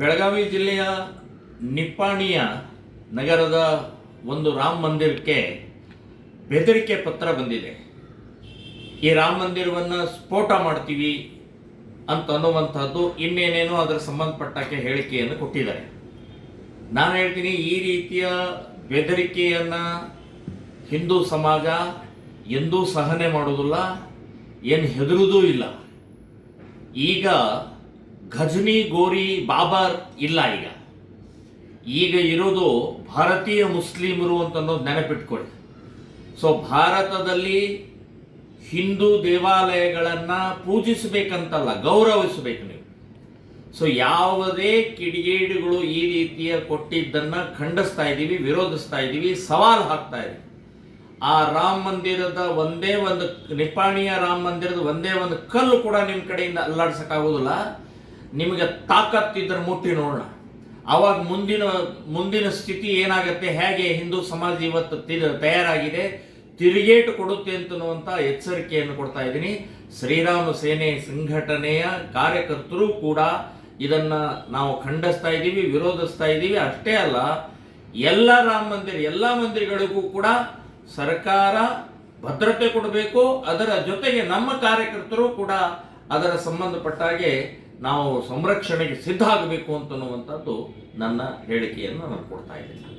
ಬೆಳಗಾವಿ ಜಿಲ್ಲೆಯ ನಿಪ್ಪಾಣಿಯ ನಗರದ ಒಂದು ರಾಮ ಮಂದಿರಕ್ಕೆ ಬೆದರಿಕೆ ಪತ್ರ ಬಂದಿದೆ. ಈ ರಾಮ ಮಂದಿರವನ್ನು ಸ್ಫೋಟ ಮಾಡ್ತೀವಿ ಅಂತ ಅನ್ನುವಂಥದ್ದು ಇನ್ನೇನೇನೋ ಅದರ ಸಂಬಂಧಪಟ್ಟಕ್ಕೆ ಹೇಳಿಕೆಯನ್ನು ಕೊಟ್ಟಿದ್ದಾರೆ. ನಾನು ಹೇಳ್ತೀನಿ, ಈ ರೀತಿಯ ಬೆದರಿಕೆಯನ್ನು ಹಿಂದೂ ಸಮಾಜ ಎಂದೂ ಸಹನೆ ಮಾಡೋದಿಲ್ಲ ಏನು ಹೆದರುವುದೂ ಇಲ್ಲ. ಈಗ ಘಜ್ನಿ ಗೋರಿ ಬಾಬರ್ ಇಲ್ಲ ಈಗ. ಈಗ ಇರೋದು ಭಾರತೀಯ ಮುಸ್ಲಿಮರು ಅಂತ ಅನ್ನೋದು ನೆನಪಿಟ್ಕೊಳ್ಳಿ. ಸೊ ಭಾರತದಲ್ಲಿ ಹಿಂದೂ ದೇವಾಲಯಗಳನ್ನು ಪೂಜಿಸಬೇಕಂತಲ್ಲ, ಗೌರವಿಸಬೇಕು ನೀವು. ಸೊ ಯಾವುದೇ ಕಿಡಿಗೇಡಿಗಳು ಈ ರೀತಿಯ ಕೊಟ್ಟಿದ್ದನ್ನ ಖಂಡಿಸ್ತಾ ಇದ್ದೀವಿ, ವಿರೋಧಿಸ್ತಾ ಇದ್ದೀವಿ, ಸವಾಲು ಹಾಕ್ತಾ ಇದ್ದೀವಿ. ಆ ರಾಮ ಮಂದಿರದ ಒಂದೇ ಒಂದು, ನಿಪ್ಪಾಣಿಯ ರಾಮ ಮಂದಿರದ ಒಂದೇ ಒಂದು ಕಲ್ಲು ಕೂಡ ನಿಮ್ಮ ಕಡೆಯಿಂದ ಅಲ್ಲಾಡ್ಸಕ್ಕಾಗೋದಿಲ್ಲ. ನಿಮಗೆ ತಾಕತ್ತಿದ್ರೆ ಮುಟ್ಟಿ ನೋಡೋಣ. ಅವಾಗ ಮುಂದಿನ ಮುಂದಿನ ಸ್ಥಿತಿ ಏನಾಗುತ್ತೆ, ಹೇಗೆ ಹಿಂದೂ ಸಮಾಜ ಇವತ್ತು ತಯಾರಾಗಿದೆ, ತಿರುಗೇಟು ಕೊಡುತ್ತೆ ಅಂತ ಎಚ್ಚರಿಕೆಯನ್ನು ಕೊಡ್ತಾ ಇದ್ದೀನಿ. ಶ್ರೀರಾಮ ಸೇನೆ ಸಂಘಟನೆಯ ಕಾರ್ಯಕರ್ತರು ಕೂಡ ಇದನ್ನ ನಾವು ಖಂಡಿಸ್ತಾ ಇದ್ದೀವಿ, ವಿರೋಧಿಸ್ತಾ ಇದ್ದೀವಿ. ಅಷ್ಟೇ ಅಲ್ಲ, ಎಲ್ಲ ರಾಮ ಮಂದಿರ, ಎಲ್ಲ ಮಂದಿರಗಳಿಗೂ ಕೂಡ ಸರ್ಕಾರ ಭದ್ರತೆ ಕೊಡಬೇಕು. ಅದರ ಜೊತೆಗೆ ನಮ್ಮ ಕಾರ್ಯಕರ್ತರು ಕೂಡ ಅದರ ಸಂಬಂಧಪಟ್ಟ ಹಾಗೆ ನಾವು ಸಂರಕ್ಷಣೆಗೆ ಸಿದ್ಧ ಆಗಬೇಕು ಅಂತನ್ನುವಂಥದ್ದು ನನ್ನ ಹೇಳಿಕೆಯನ್ನು ನಾನು ಕೊಡ್ತಾ ಇದ್ದೀನಿ.